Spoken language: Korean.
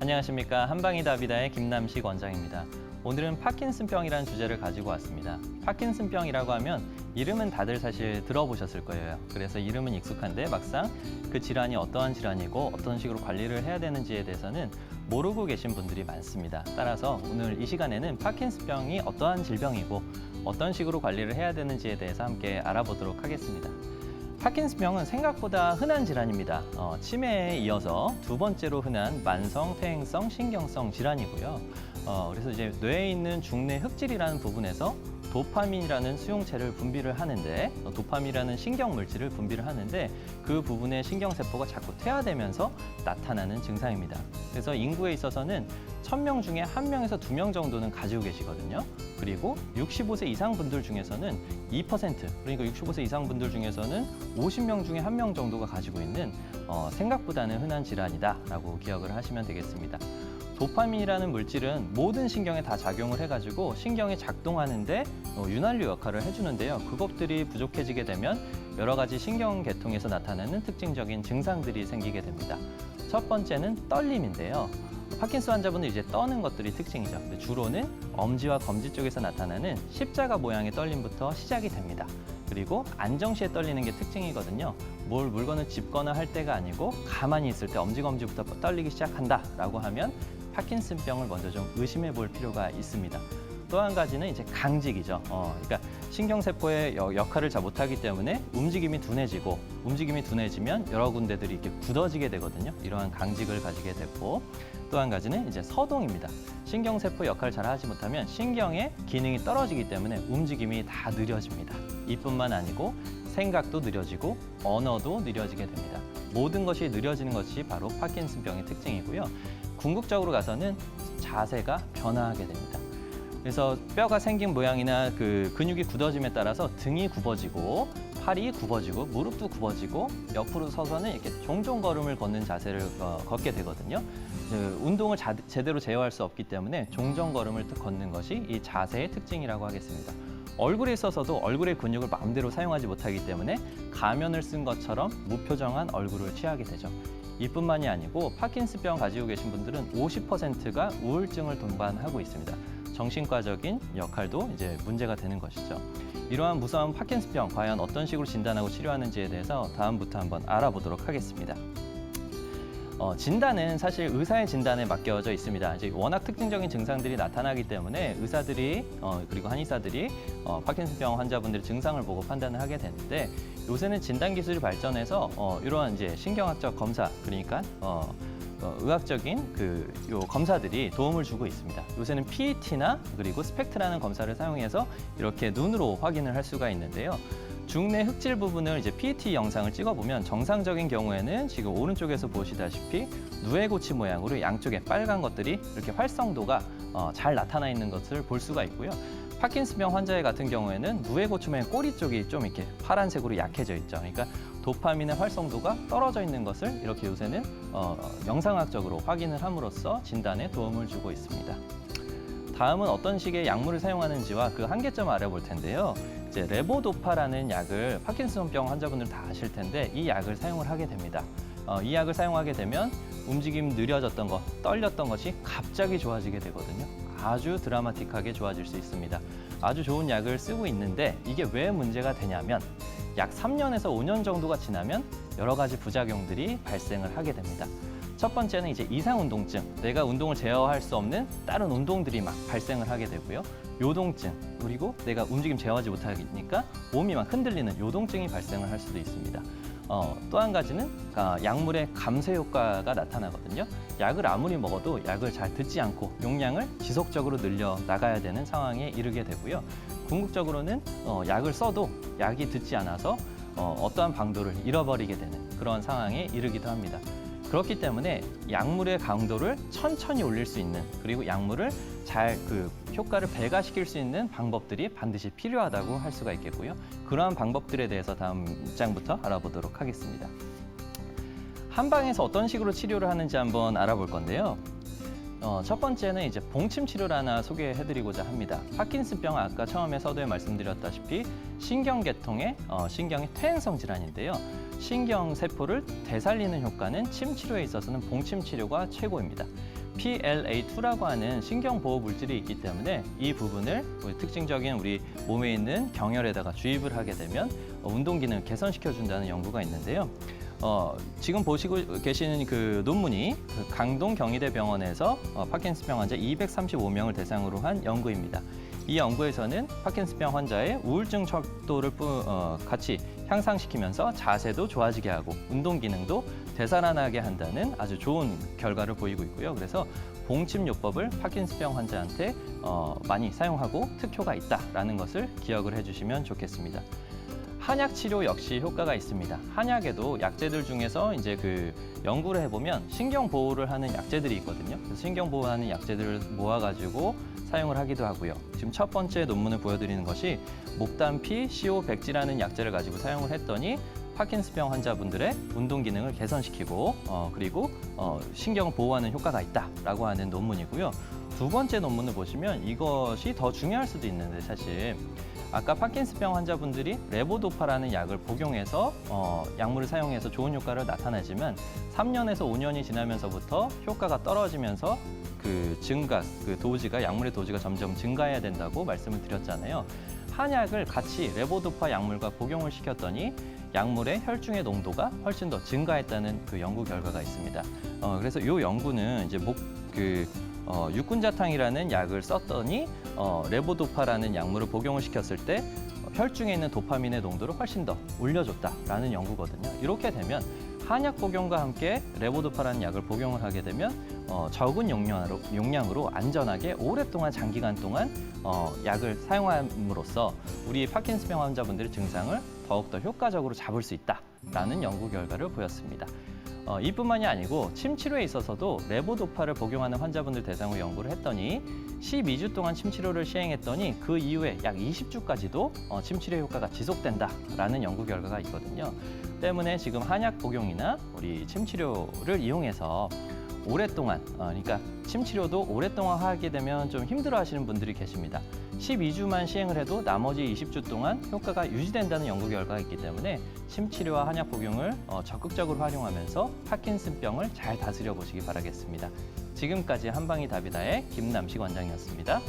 안녕하십니까 한방이다비다의 김남식 원장입니다. 오늘은 파킨슨병이라는 주제를 가지고 왔습니다. 파킨슨병이라고 하면 이름은 다들 사실 들어보셨을 거예요. 그래서 이름은 익숙한데 막상 그 질환이 어떠한 질환이고 어떤 식으로 관리를 해야 되는지에 대해서는 모르고 계신 분들이 많습니다. 따라서 오늘 이 시간에는 파킨슨병이 어떠한 질병이고 어떤 식으로 관리를 해야 되는지에 대해서 함께 알아보도록 하겠습니다. 파킨슨병은 생각보다 흔한 질환입니다. 어, 치매에 이어서 두 번째로 흔한 만성 퇴행성 신경성 질환이고요. 어, 그래서 이제 뇌에 있는 중뇌 흑질이라는 부분에서 도파민이라는 수용체를 분비를 하는데 어, 도파민이라는 신경 물질을 분비를 하는데 그 부분의 신경 세포가 자꾸 퇴화되면서 나타나는 증상입니다. 그래서 인구에 있어서는 1000명 중에 1명에서 2명 정도는 가지고 계시거든요. 그리고 65세 이상 분들 중에서는 2% 그러니까 65세 이상 분들 중에서는 50명 중에 1명 정도가 가지고 있는 어, 생각보다는 흔한 질환이다라고 기억을 하시면 되겠습니다. 도파민이라는 물질은 모든 신경에 다 작용을 해가지고 신경이 작동하는데 어, 윤활유 역할을 해주는데요. 그것들이 부족해지게 되면 여러 가지 신경 계통에서 나타나는 특징적인 증상들이 생기게 됩니다. 첫 번째는 떨림인데요. 파킨스 환자분들 이제 떠는 것들이 특징이죠. 주로는 엄지와 검지 쪽에서 나타나는 십자가 모양의 떨림부터 시작이 됩니다. 그리고 안정시에 떨리는 게 특징이거든요. 뭘 물건을 짚거나 할 때가 아니고 가만히 있을 때 엄지검지부터 떨리기 시작한다라고 하면 파킨슨병을 먼저 좀 의심해 볼 필요가 있습니다. 또 한 가지는 이제 강직이죠. 어, 그러니까 신경세포의 여- 역할을 잘 못하기 때문에 움직임이 둔해지고 움직임이 둔해지면 여러 군데들이 이렇게 굳어지게 되거든요. 이러한 강직을 가지게 되고 또 한 가지는 이제 서동입니다. 신경세포 역할을 잘 하지 못하면 신경의 기능이 떨어지기 때문에 움직임이 다 느려집니다. 이뿐만 아니고 생각도 느려지고 언어도 느려지게 됩니다. 모든 것이 느려지는 것이 바로 파킨슨병의 특징이고요. 궁극적으로 가서는 자세가 변화하게 됩니다. 그래서 뼈가 생긴 모양이나 그 근육이 굳어짐에 따라서 등이 굽어지고 팔이 굽어지고 무릎도 굽어지고 옆으로 서서는 이렇게 종종 걸음을 걷는 자세를 어, 걷게 되거든요. 그 운동을 자- 제대로 제어할 수 없기 때문에 종종 걸음을 걷는 것이 이 자세의 특징이라고 하겠습니다. 얼굴에 있어서도 얼굴의 근육을 마음대로 사용하지 못하기 때문에 가면을 쓴 것처럼 무표정한 얼굴을 취하게 되죠. 이뿐만이 아니고 파킨스병 가지고 계신 분들은 50%가 우울증을 동반하고 있습니다. 정신과적인 역할도 이제 문제가 되는 것이죠. 이러한 무서운 파킨스병 과연 어떤 식으로 진단하고 치료하는지에 대해서 다음부터 한번 알아보도록 하겠습니다. 어, 진단은 사실 의사의 진단에 맡겨져 있습니다. 이제 워낙 특징적인 증상들이 나타나기 때문에 의사들이 어, 그리고 한의사들이 어, 파킨슨병 환자분들의 증상을 보고 판단을 하게 되는데 요새는 진단 기술이 발전해서 어, 이러한 이제 신경학적 검사 그러니까 어, 어, 의학적인 그 요 검사들이 도움을 주고 있습니다. 요새는 PET나 그리고 스펙트라는 검사를 사용해서 이렇게 눈으로 확인을 할 수가 있는데요. 중뇌 흑질 부분을 이제 PET 영상을 찍어보면 정상적인 경우에는 지금 오른쪽에서 보시다시피 누에고치 모양으로 양쪽에 빨간 것들이 이렇게 활성도가 어, 잘 나타나 있는 것을 볼 수가 있고요. 파킨스병 환자의 같은 경우에는 누에고치 모양 꼬리 쪽이 좀 이렇게 파란색으로 약해져 있죠. 그러니까 도파민의 활성도가 떨어져 있는 것을 이렇게 요새는 어, 영상학적으로 확인을 함으로써 진단에 도움을 주고 있습니다. 다음은 어떤 식의 약물을 사용하는지와 그 한계점을 알아볼 텐데요. 이제 레보도파라는 약을 파킨슨병 환자분들 다 아실 텐데 이 약을 사용을 하게 됩니다. 어, 이 약을 사용하게 되면 움직임 느려졌던 것, 떨렸던 것이 갑자기 좋아지게 되거든요. 아주 드라마틱하게 좋아질 수 있습니다. 아주 좋은 약을 쓰고 있는데 이게 왜 문제가 되냐면 약 3년에서 5년 정도가 지나면 여러 가지 부작용들이 발생을 하게 됩니다. 첫 번째는 이제 이상 운동증. 내가 운동을 제어할 수 없는 다른 운동들이 막 발생을 하게 되고요. 요동증. 그리고 내가 움직임 제어하지 못하니까 몸이 막 흔들리는 요동증이 발생을 할 수도 있습니다. 어, 또 한 가지는 아, 약물의 감쇄 효과가 나타나거든요. 약을 아무리 먹어도 약을 잘 듣지 않고 용량을 지속적으로 늘려 나가야 되는 상황에 이르게 되고요. 궁극적으로는 어, 약을 써도 약이 듣지 않아서 어, 어떠한 방도를 잃어버리게 되는 그런 상황에 이르기도 합니다. 그렇기 때문에 약물의 강도를 천천히 올릴 수 있는 그리고 약물을 잘 그 효과를 배가시킬 수 있는 방법들이 반드시 필요하다고 할 수가 있겠고요. 그러한 방법들에 대해서 다음 장부터 알아보도록 하겠습니다. 한방에서 어떤 식으로 치료를 하는지 한번 알아볼 건데요. 어, 첫 번째는 이제 봉침 치료를 하나 소개해드리고자 합니다. 파킨슨병 아까 처음에 서두에 말씀드렸다시피 신경계통의 어, 신경의 퇴행성 질환인데요. 신경 세포를 되살리는 효과는 침 치료에 있어서는 봉침 치료가 최고입니다. PLA2라고 하는 신경 보호 물질이 있기 때문에 이 부분을 우리 특징적인 우리 몸에 있는 경혈에다가 주입을 하게 되면 어, 운동 기능을 개선시켜 준다는 연구가 있는데요. 어, 지금 보시고 계시는 그 논문이 그 강동 경희대 병원에서 어, 파킨슨병 환자 235명을 대상으로 한 연구입니다. 이 연구에서는 파킨슨병 환자의 우울증 척도를 뿌- 어, 같이 향상시키면서 자세도 좋아지게 하고 운동 기능도 되살아나게 한다는 아주 좋은 결과를 보이고 있고요. 그래서 봉침 요법을 파킨슨병 환자한테 어, 많이 사용하고 특효가 있다라는 것을 기억을 해주시면 좋겠습니다. 한약 치료 역시 효과가 있습니다. 한약에도 약제들 중에서 이제 그 연구를 해보면 신경 보호를 하는 약제들이 있거든요. 그래서 신경 보호하는 약제들을 모아가지고 사용을 하기도 하고요. 지금 첫 번째 논문을 보여드리는 것이 목단피 시오백지라는 약제를 가지고 사용을 했더니 파킨스병 환자분들의 운동 기능을 개선시키고 어, 그리고 어, 신경을 보호하는 효과가 있다라고 하는 논문이고요. 두 번째 논문을 보시면 이것이 더 중요할 수도 있는데 사실 아까 파킨스병 환자분들이 레보도파라는 약을 복용해서 어, 약물을 사용해서 좋은 효과를 나타내지만 3년에서 5년이 지나면서부터 효과가 떨어지면서 그 증가, 그 도지가 약물의 도지가 점점 증가해야 된다고 말씀을 드렸잖아요. 한약을 같이 레보도파 약물과 복용을 시켰더니 약물의 혈중의 농도가 훨씬 더 증가했다는 그 연구 결과가 있습니다. 어, 그래서 이 연구는 이제 목 그 어, 육군자탕이라는 약을 썼더니 어, 레보도파라는 약물을 복용을 시켰을 때 어, 혈중에 있는 도파민의 농도를 훨씬 더 올려줬다라는 연구거든요. 이렇게 되면 한약 복용과 함께 레보도파라는 약을 복용을 하게 되면 어, 적은 용량으로, 용량으로 안전하게 오랫동안 장기간 동안 어, 약을 사용함으로써 우리 파킨스병 환자분들의 증상을 더욱더 효과적으로 잡을 수 있다라는 연구 결과를 보였습니다. 어, 이뿐만이 아니고 침 치료에 있어서도 레보도파를 복용하는 환자분들 대상으로 연구를 했더니 12주 동안 침 치료를 시행했더니 그 이후에 약 20주까지도 어, 침 치료 효과가 지속된다라는 연구 결과가 있거든요. 때문에 지금 한약 복용이나 우리 침 치료를 이용해서 오랫동안 어, 그러니까 침 치료도 오랫동안 하게 되면 좀 힘들어 하시는 분들이 계십니다. 12주만 시행을 해도 나머지 20주 동안 효과가 유지된다는 연구 결과가 있기 때문에 침 치료와 한약 복용을 어, 적극적으로 활용하면서 파킨슨병을 잘 다스려 보시기 바라겠습니다. 지금까지 한방이 답이다의 김남식 원장이었습니다.